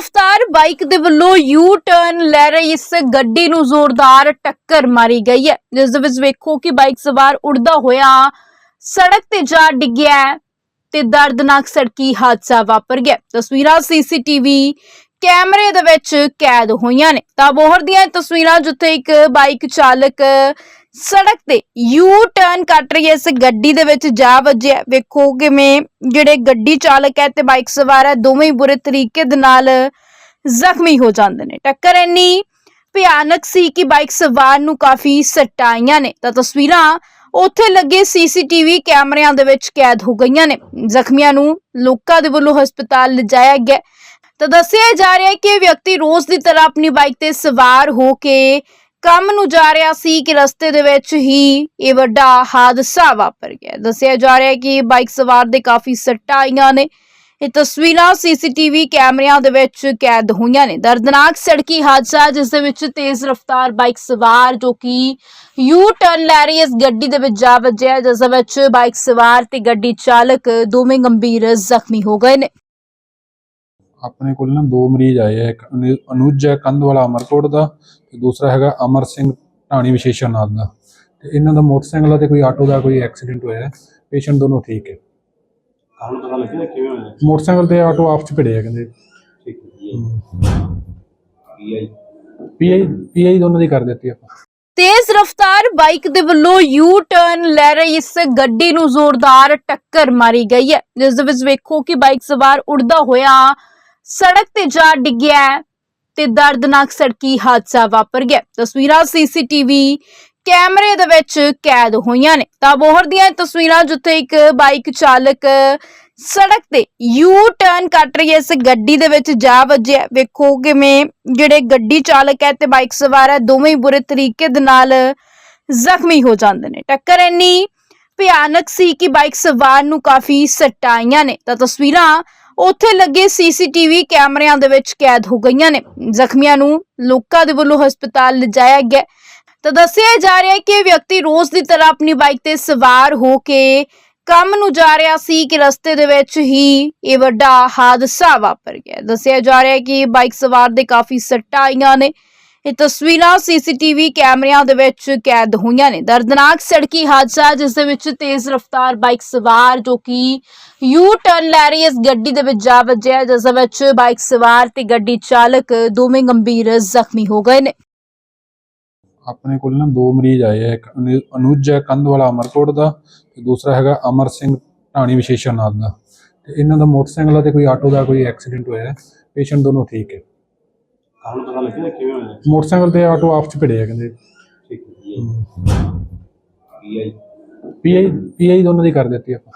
ਰਫ਼ਤਾਰ ਬਾਈਕ ਦੇ ਵੱਲੋਂ ਯੂ ਟਰਨ ਲੈ ਰਹੀ ਇਸ ਗੱਡੀ ਨੂੰ ਜ਼ੋਰਦਾਰ ਟੱਕਰ ਮਾਰੀ ਗਈ ਹੈ। ਜਿਸ ਦੇ ਵਿੱਚ ਵੇਖੋ ਕਿ ਬਾਈਕ ਸਵਾਰ ਉੜਦਾ ਹੋਇਆ ਸੜਕ ਤੇ ਜਾ ਡਿੱਗਿਆ ਤੇ ਦਰਦਨਾਕ ਸੜਕੀ ਹਾਦਸਾ ਵਾਪਰ ਗਿਆ। ਤਸਵੀਰਾਂ ਸੀਸੀਟੀਵੀ ਕੈਮਰੇ ਦੇ ਵਿੱਚ ਕੈਦ ਹੋਈਆਂ ਨੇ। ਤਾਂ ਬੋਹਰ ਦੀਆਂ ਤਸਵੀਰਾਂ ਜਿੱਥੇ ਇੱਕ ਬਾਈਕ ਚਾਲਕ ਸੜਕ ਤੇ ਯੂ ਟਰਨ ਕੱਟ ਰਹੀ ਹੈ। ਇਸ ਗੱਡੀ ਦੇ ਵਿੱਚ ਜਾ ਵੱਜਿਆ। ਵੇਖੋ ਕਿਵੇਂ ਜਿਹੜੇ ਗੱਡੀ ਚਾਲਕ ਹੈ ਤੇ ਬਾਈਕ ਸਵਾਰ ਹੈ, ਦੋਵੇਂ ਹੀ ਬੁਰੇ ਤਰੀਕੇ ਦੇ ਨਾਲ ਜ਼ਖਮੀ ਹੋ ਜਾਂਦੇ ਨੇ। ਟੱਕਰ ਇੰਨੀ ਭਿਆਨਕ ਸੀ ਕਿ ਬਾਈਕ ਸਵਾਰ ਨੂੰ ਕਾਫੀ ਸਟਾਈਆਂ ਨੇ। ਤਾਂ ਤਸਵੀਰਾਂ ਉੱਥੇ ਲੱਗੇ ਸੀਸੀਟੀਵੀ ਕੈਮਰਿਆਂ ਦੇ ਵਿੱਚ ਕੈਦ ਹੋ ਗਈਆਂ ਨੇ। ਜ਼ਖਮੀਆਂ ਨੂੰ ਲੋਕਾਂ ਦੇ ਵੱਲੋਂ ਹਸਪਤਾਲ ਲਿਜਾਇਆ ਗਿਆ। ਤਾਂ ਦੱਸਿਆ ਜਾ ਰਿਹਾ ਹੈ ਕਿ ਵਿਅਕਤੀ ਰੋਜ਼ ਦੀ ਤਰ੍ਹਾਂ ਆਪਣੀ ਬਾਈਕ ਤੇ ਸਵਾਰ ਹੋ ਕੇ ਕੰਮ ਨੂੰ ਜਾ ਰਿਹਾ ਸੀ ਕਿ ਰਸਤੇ ਦੇ ਵਿੱਚ ਹੀ ਇਹ ਵੱਡਾ ਹਾਦਸਾ ਵਾਪਰ ਗਿਆ। ਦੱਸਿਆ ਜਾ ਰਿਹਾ ਹੈ ਕਿ ਬਾਈਕ ਸਵਾਰ ਦੇ ਕਾਫੀ ਸੱਟਾਂ ਆਈਆਂ ਨੇ। ਇਹ ਤਸਵੀਰਾਂ ਸੀਸੀਟੀਵੀ ਕੈਮਰਿਆਂ ਦੇ ਵਿੱਚ ਕੈਦ ਹੋਈਆਂ ਨੇ। ਦਰਦਨਾਕ ਸੜਕੀ ਹਾਦਸਾ, ਜਿਸ ਦੇ ਵਿੱਚ ਤੇਜ਼ ਰਫ਼ਤਾਰ ਬਾਈਕ ਸਵਾਰ ਜੋ ਕਿ ਯੂ ਟਰਨ ਲੈ ਰਹੀ ਇਸ ਗੱਡੀ ਦੇ ਵਿੱਚ ਜਾ ਵੱਜਿਆ, ਜਿਸ ਦੇ ਵਿੱਚ ਬਾਈਕ ਸਵਾਰ ਤੇ ਗੱਡੀ ਚਾਲਕ ਦੋਵੇਂ ਗੰਭੀਰ ਜ਼ਖਮੀ ਹੋ ਗਏ ਨੇ। ਆਪਣੇ ਕੋਲ ਨਾ ਦੋ ਮਰੀਜ਼ ਆਏ ਆ ਇੱਕ ਅਨੁ- ਅਨੁਜ ਹੈ ਕੰਧ ਵਾਲਾ ਅਮਰਕੋਟ ਦਾ ਤੇ ਦੂਸਰਾ ਹੈਗਾ ਅਮਰ ਸਿੰਘ ਢਾਣੀ ਵਿਸ਼ੇਸ਼ਨਾਥ ਦਾ। ਤੇ ਇਹਨਾਂ ਦਾ ਮੋਟਰਸਾਈਕਲ ਤੇ ਕੋਈ ਆਟੋ ਦਾ ਕੋਈ ਐਕਸੀਡੈਂਟ ਹੋਇਆ ਪੇਸ਼ੈਂਟ ਦੋਨੋਂ ਠੀਕ ਹੈ। ਕਾਰਨ ਪਤਾ ਲੱਗਿਆ ਕਿਵੇਂ ਹੋਇਆ? ਮੋਟਰਸਾਈਕਲ ਤੇ ਆਟੋ ਆਪਸ ਚ ਭਿੜੇ ਆ ਕਹਿੰਦੇ। ਠੀਕ ਹੈ ਪੀਆਈ? ਪੀਆਈ ਪੀਆਈ ਦੋਨਾਂ ਦੀ ਕਰ ਦਿੱਤੀ ਆਪਾਂ। ਤੇਜ਼ ਰਫ਼ਤਾਰ ਬਾਈਕ ਦੇ ਵੱਲੋਂ ਯੂ ਟਰਨ ਲੈ ਰਹੀ ਇਸ ਗੱਡੀ ਨੂੰ ਜ਼ੋਰਦਾਰ ਟੱਕਰ ਮਾਰੀ ਗਈ ਹੈ। ਜਿਸ ਦੇ ਵਿੱਚ ਵੇਖੋ ਕਿ ਬਾਈਕ ਸਵਾਰ ਉੜਦਾ ਹੋਇਆ ਸੜਕ ਤੇ ਜਾ ਡਿੱਗਿਆ ਤੇ ਦਰਦਨਾਕ ਸੜਕੀ ਹਾਦਸਾ ਵਾਪਰ ਗਿਆ। ਤਸਵੀਰਾਂ ਸੀਸੀਟੀਵੀ ਕੈਮਰੇ ਦੇ ਵਿੱਚ ਕੈਦ ਹੋਈਆਂ ਨੇ। ਤਾਂ ਬੋਹਰ ਦੀਆਂ ਤਸਵੀਰਾਂ ਜਿੱਥੇ ਇੱਕ ਬਾਈਕ ਚਾਲਕ ਸੜਕ ਤੇ ਯੂ ਟਰਨ ਕੱਟ ਰਹੀ ਇਸ ਗੱਡੀ ਦੇ ਵਿੱਚ ਜਾ ਵੱਜਿਆ ਵੇਖੋ ਕਿਵੇਂ ਜਿਹੜੇ ਗੱਡੀ ਚਾਲਕ ਹੈ ਤੇ ਬਾਈਕ ਸਵਾਰ ਹੈ, ਦੋਵੇਂ ਹੀ ਬੁਰੇ ਤਰੀਕੇ ਦੇ ਨਾਲ ਜ਼ਖਮੀ ਹੋ ਜਾਂਦੇ ਨੇ। ਟੱਕਰ ਇੰਨੀ ਭਿਆਨਕ ਸੀ ਕਿ ਬਾਈਕ ਸਵਾਰ ਨੂੰ ਕਾਫੀ ਸੱਟਾਂ ਆਈਆਂ ਨੇ। ਤਾਂ ਤਸਵੀਰਾਂ ਉੱਥੇ ਲੱਗੇ ਸੀਸੀਟੀਵੀ ਕੈਮਰਿਆਂ ਦੇ ਵਿੱਚ ਕੈਦ ਹੋ ਗਈਆਂ ਨੇ। ਜ਼ਖਮੀਆਂ ਨੂੰ ਲੋਕਾਂ ਦੇ ਵੱਲੋਂ ਹਸਪਤਾਲ ਲਿਜਾਇਆ ਗਿਆ। ਤਾਂ ਦੱਸਿਆ ਜਾ ਰਿਹਾ ਹੈ ਕਿ ਵਿਅਕਤੀ ਰੋਜ਼ ਦੀ ਤਰ੍ਹਾਂ ਆਪਣੀ ਬਾਈਕ ਤੇ ਸਵਾਰ ਹੋ ਕੇ ਕੰਮ ਨੂੰ ਜਾ ਰਿਹਾ ਸੀ ਕਿ ਰਸਤੇ ਦੇ ਵਿੱਚ ਹੀ ਇਹ ਵੱਡਾ ਹਾਦਸਾ ਵਾਪਰ ਗਿਆ। ਦੱਸਿਆ ਜਾ ਰਿਹਾ ਹੈ ਕਿ ਬਾਈਕ ਸਵਾਰ ਦੇ ਕਾਫੀ ਸੱਟਾਂ ਆਈਆਂ ਨੇ। ਇਹ ਤਸਵੀਰਾਂ ਸੀਸੀਟੀਵੀ ਕੈਮਰਿਆਂ ਦੇ ਵਿੱਚ ਕੈਦ ਹੋਈਆਂ ਨੇ। ਦਰਦਨਾਕ ਸੜਕੀ ਹਾਦਸਾ ਜਿਸ ਦੇ ਵਿੱਚ ਤੇਜ਼ ਰਫ਼ਤਾਰ ਬਾਈਕ ਸਵਾਰ ਜੋ ਕਿ ਯੂ ਟਰਨ ਲੈ ਰਹੀ ਇਸ ਗੱਡੀ ਦੇ ਵਿੱਚ ਜਾ ਵੱਜਿਆ ਜਿਸ ਦੇ ਵਿੱਚ ਬਾਈਕ ਸਵਾਰ ਤੇ ਗੱਡੀ ਚਾਲਕ ਦੋਵੇਂ ਗੰਭੀਰ ਜ਼ਖਮੀ ਹੋ ਗਏ ਨੇ। ਆਪਣੇ ਕੋਲ ਨਾ ਦੋ ਮਰੀਜ਼ ਆਏ ਆ, ਇੱਕ ਅਨੁ- ਅਨੁਜ ਹੈ, ਕੰਧ ਵਾਲਾ ਅਮਰਕੋਟ ਦਾ ਤੇ ਦੂਸਰਾ ਹੈਗਾ ਅਮਰ ਸਿੰਘ ਢਾਣੀ ਵਿਸ਼ੇਸ਼ਨਾਥ ਦਾ। ਤੇ ਇਹਨਾਂ ਦਾ ਮੋਟਰਸਾਈਕਲ ਤੇ ਕੋਈ ਆਟੋ ਦਾ ਕੋਈ ਐਕਸੀਡੈਂਟ ਹੋਇਆ ਪੇਸ਼ੈਂਟ ਦੋਨੋਂ ਠੀਕ ਹੈ। ਕਾਰਨ ਪਤਾ ਲੱਗਿਆ ਕਿਵੇਂ ਹੋਇਆ? ਮੋਟਰਸਾਈਕਲ ਤੇ ਆਟੋ ਆਪਸ ਚ ਭਿੜੇ ਆ ਕਹਿੰਦੇ। ਠੀਕ ਹੈ ਪੀਆਈ ਪੀਆਈ ਪੀਆਈ ਦੋਨਾਂ ਦੀ ਕਰ ਦਿੱਤੀ ਆਪਾਂ।